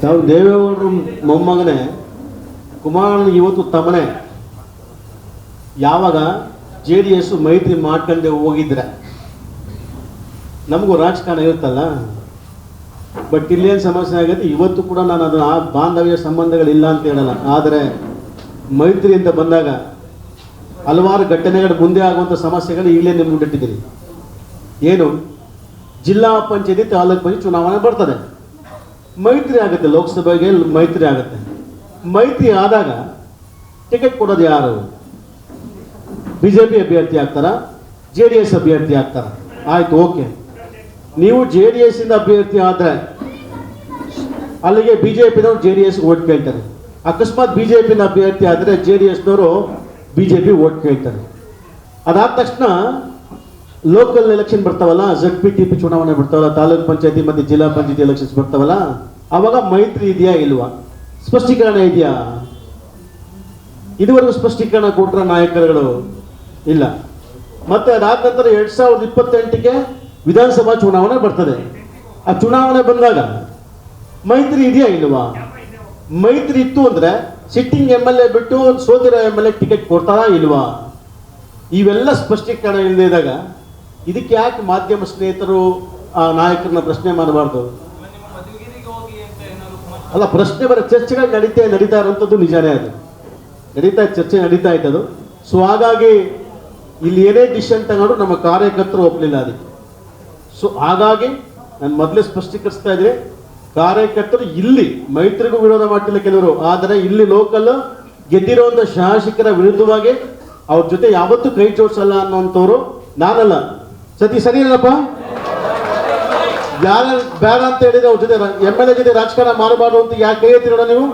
ತಾವು ದೇವೇಗೌಡರು ಮೊಮ್ಮಗನೇ ಕುಮಾರನ ಇವತ್ತು ತಮ್ಮನೇ. ಯಾವಾಗ ಜೆ ಡಿ ಎಸ್ ಮೈತ್ರಿ ಮಾಡ್ಕೊಂಡೆ ಹೋಗಿದ್ರೆ. ನಮಗೂ ರಾಜಕಾರಣ ಇರುತ್ತಲ್ಲ. ಬಟ್ ಇಲ್ಲೇನು ಸಮಸ್ಯೆ ಆಗುತ್ತೆ, ಇವತ್ತು ಕೂಡ ನಾನು ಅದನ್ನ ಆ ಬಾಂಧವ್ಯ ಸಂಬಂಧಗಳಿಲ್ಲ ಅಂತ ಹೇಳಲ್ಲ. ಆದರೆ ಮೈತ್ರಿ ಅಂತ ಬಂದಾಗ ಹಲವಾರು ಘಟನೆಗಳು ಮುಂದೆ ಆಗುವಂಥ ಸಮಸ್ಯೆಗಳು ಇಲ್ಲೇ ನಿಮ್ಮ ಬಿಟ್ಟಿದ್ದೀನಿ ಏನು? ಜಿಲ್ಲಾ ಪಂಚಾಯತಿ ತಾಲೂಕು ಪಂಚಾಯತ್ ಚುನಾವಣೆ ಬರ್ತದೆ. ಮೈತ್ರಿ ಆಗುತ್ತೆ, ಲೋಕಸಭೆಗೆ ಮೈತ್ರಿ ಆಗುತ್ತೆ. ಮೈತ್ರಿ ಆದಾಗ ಟಿಕೆಟ್ ಕೊಡೋದು ಯಾರು? ಬಿ ಜೆ ಪಿ ಅಭ್ಯರ್ಥಿ ಆಗ್ತಾರ? ಜೆ ಡಿ ಎಸ್ ಅಭ್ಯರ್ಥಿ ಆಗ್ತಾರ? ಆಯ್ತು, ಓಕೆ. ನೀವು ಜೆ ಡಿ ಎಸ್ ಇಂದ ಅಭ್ಯರ್ಥಿ ಆದರೆ ಅಲ್ಲಿಗೆ ಬಿ ಜೆ ಪಿನವ್ರು ಜೆ ಡಿ ಎಸ್ ಓಟ್ ಕೇಳ್ತಾರೆ. ಅಕಸ್ಮಾತ್ ಬಿ ಜೆ ಪಿನ ಅಭ್ಯರ್ಥಿ ಆದರೆ ಜೆ ಡಿ ಎಸ್ನವರು ಬಿ ಜೆ ಪಿ ಓಟ್ ಕೇಳ್ತಾರೆ. ಅದಾದ ತಕ್ಷಣ ಲೋಕಲ್ ಎಲೆಕ್ಷನ್ ಬರ್ತಾವಲ್ಲ ಜಡ್ ಪಿ ಟಿ ಪಿ ಚುನಾವಣೆ ಬರ್ತಾವಲ್ಲ, ತಾಲೂಕ್ ಪಂಚಾಯತಿ ಮತ್ತು ಜಿಲ್ಲಾ ಪಂಚಾಯತಿ ಎಲೆಕ್ಷನ್ಸ್ ಬರ್ತಾವಲ್ಲ, ಅವಾಗ ಮೈತ್ರಿ ಇದೆಯಾ ಇಲ್ವಾ? ಸ್ಪಷ್ಟೀಕರಣ ಇದೆಯಾ? ಇದುವರೆಗೂ ಸ್ಪಷ್ಟೀಕರಣ ಕೊಟ್ರ ನಾಯಕರುಗಳು ಇಲ್ಲ. ಮತ್ತೆ ಅದಾದ ನಂತರ ಎರಡ್ ಸಾವಿರದ ಇಪ್ಪತ್ತೆಂಟಿಗೆ ವಿಧಾನಸಭಾ ಚುನಾವಣೆ ಬರ್ತದೆ. ಆ ಚುನಾವಣೆ ಬಂದಾಗ ಮೈತ್ರಿ ಇದೆಯಾ ಇಲ್ವಾ? ಮೈತ್ರಿ ಇತ್ತು ಅಂದ್ರೆ ಸಿಟ್ಟಿಂಗ್ ಎಂ ಎಲ್ ಎ ಬಿಟ್ಟು ಸೋತಿರೋ ಎಂ ಎಲ್ ಎ ಟಿಕೆಟ್ ಕೊಡ್ತಾರಾ ಇಲ್ವಾ? ಇವೆಲ್ಲ ಸ್ಪಷ್ಟೀಕರಣ ಇಲ್ಲದೆ ಇದ್ದಾಗ ಇದಕ್ಕೆ ಯಾಕೆ ಮಾಧ್ಯಮ ಸ್ನೇಹಿತರು, ಆ, ನಾಯಕರನ್ನ ಪ್ರಶ್ನೆ ಮಾಡಬಾರ್ದು? ಅಲ್ಲ, ಪ್ರಶ್ನೆ ಬರ ಚರ್ಚೆಗಳು ನಡೀತಾ ನಡೀತಾ ಇರುವಂಥದ್ದು ನಿಜಾನೇ ಅದು. ನಡೀತಾ ಚರ್ಚೆ ನಡೀತಾ ಇದ್ದದು ಸೊ ಹಾಗಾಗಿ ಇಲ್ಲಿ ಏನೇ ಡಿಸಿಷನ್ ತಗೊಂಡ್ರು ನಮ್ಮ ಕಾರ್ಯಕರ್ತರು ಒಪ್ಪಲಿಲ್ಲ ಅದಕ್ಕೆ. ಸೊ ಹಾಗಾಗಿ ನಾನು ಮೊದಲೇ ಸ್ಪಷ್ಟೀಕರಿಸ್ತಾ ಇದ್ದೆ ಕಾರ್ಯಕರ್ತರು ಇಲ್ಲಿ ಮೈತ್ರಿಗೂ ವಿರೋಧ ಮಾಡ್ತಿಲ್ಲ ಕೆಲವರು. ಆದರೆ ಇಲ್ಲಿ ಲೋಕಲ್ ಗೆದ್ದಿರುವಂಥ ಶಾಸಕರ ವಿರುದ್ಧವಾಗಿ ಅವ್ರ ಜೊತೆ ಯಾವತ್ತೂ ಕೈ ಜೋಡಿಸಲ್ಲ ಅನ್ನೋಂಥವ್ರು ನಾನಲ್ಲ. ಸತಿ ಸರಿ ಇಲ್ಲಪ್ಪ? ಯಾರ ಬೇಡ ಅಂತ ಹೇಳಿದ್ರೆ ಅವ್ರ ಜೊತೆ ಎಂ ಎಲ್ ಎ ಜೊತೆ ರಾಜಕಾರಣ ಮಾಡಬಾರ್ದು ಅಂತ ಯಾಕೆ ಕೈ ನೀವು?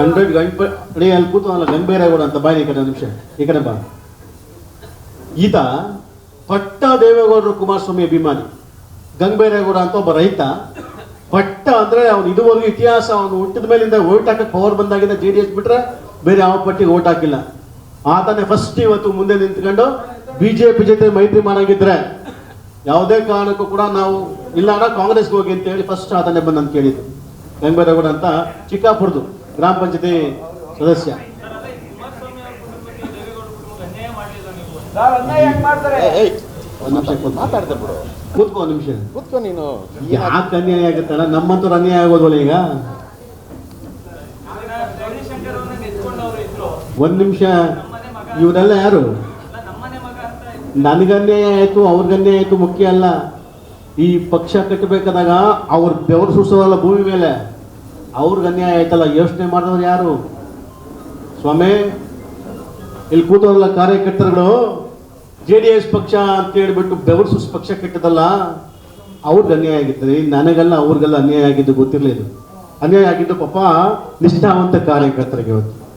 ಹಂಡ್ರೆಡ್ ಗಂಟೆ ಅಲ್ಲಿ ಕೂತು ಅಲ್ಲ ಗಂಭೀರೇಗೌಡ ಅಂತ ಬಾಯಿ, ಈ ಕಡೆ ನಿಮಿಷ. ಈ ಕಡೆ ಬಾ. ಈತ ಪಟ್ಟ ದೇವೇಗೌಡರು ಕುಮಾರಸ್ವಾಮಿ ಅಭಿಮಾನಿ. ಗಂಗಬೇರೇಗೌಡ ಅಂತ ಒಬ್ಬ ರೈತ. ಪಟ್ಟ ಅಂದ್ರೆ ಅವನು ಇದುವರೆಗೂ ಇತಿಹಾಸ ಅವನು ಹುಟ್ಟಿದ ಮೇಲಿಂದ ಓಟ್ ಹಾಕಕ್ಕೆ ಪವರ್ ಬಂದಾಗಿಂದ ಜೆ ಡಿ ಎಸ್ ಬಿಟ್ರೆ ಬೇರೆ ಯಾವ ಪಟ್ಟಿಗೆ ಓಟ್ ಹಾಕಿಲ್ಲ. ಆತನೇ ಫಸ್ಟ್ ಇವತ್ತು ಮುಂದೆ ನಿಂತ್ಕೊಂಡು ಬಿಜೆಪಿ ಜೊತೆ ಮೈತ್ರಿ ಮಾಡಂಗಿದ್ರೆ ಯಾವುದೇ ಕಾರಣಕ್ಕೂ ಕೂಡ ನಾವು ಇಲ್ಲ ಅಣ್ಣ ಕಾಂಗ್ರೆಸ್ಗೆ ಹೋಗಿ ಅಂತ ಹೇಳಿ ಫಸ್ಟ್ ಆತನೇ ಬಂದು ಅಂತ ಕೇಳಿದ್ದು. ಗಂಗಬೇರೇಗೌಡ ಅಂತ ಚಿಕ್ಕಾಪುರದು ಗ್ರಾಮ ಪಂಚಾಯತಿ ಸದಸ್ಯ. ಒಂದು ನಿಮಿಷ ಕೂತ್ಕೊ. ಮಾತಾಡ್ದೆ ಬಿಡು ಕೂತ್ಕೋ ಒಂದು ನಿಮಿಷ. ಕೂತ್ಕೊ ನೀನು. ಯಾಕೆ ಅನ್ಯಾಯ ಆಗುತ್ತಲ್ಲ ನಮ್ಮಂತವ್ರು ಅನ್ಯಾಯ ಆಗೋದಲ್ಲ ಈಗ. ಒಂದ್ ನಿಮಿಷ, ಇವರೆಲ್ಲ ಯಾರು? ನನಗನ್ನೇ ಆಯಿತು ಅವ್ರಿಗನ್ನೇ ಆಯ್ತು, ಮುಖ್ಯ ಅಲ್ಲ. ಈ ಪಕ್ಷ ಕಟ್ಟಬೇಕಾದಾಗ ಅವ್ರ ಬೆವರು ಸುರಿಸೋದಲ್ಲ ಭೂಮಿ ಮೇಲೆ. ಅವ್ರಿಗೆ ಅನ್ಯಾಯ ಆಯ್ತಲ್ಲ, ಯೋಚನೆ ಮಾಡಿದವ್ರು ಯಾರು? ಸ್ವಾಮಿ, ಇಲ್ಲಿ ಕೂತವ್ರಲ್ಲ ಕಾರ್ಯಕರ್ತರುಗಳು, ಜೆ ಡಿ ಎಸ್ ಪಕ್ಷ ಅಂತ ಹೇಳ್ಬಿಟ್ಟು ಬೆವರು ಸುಸ್ ಪಕ್ಷ ಕೆಟ್ಟದಲ್ಲ, ಅವ್ರಿಗೆ ಅನ್ಯಾಯ ಆಗಿತ್ತು ನನಗೆಲ್ಲ, ಅವ್ರಿಗೆಲ್ಲ ಅನ್ಯಾಯ ಆಗಿದ್ದು ಗೊತ್ತಿರಲಿಲ್ಲ. ಅನ್ಯಾಯ ಆಗಿದ್ದು ಪಾಪ ನಿಷ್ಠಾವಂತ ಕಾರ್ಯಕರ್ತರಿಗೆ ಇವತ್ತು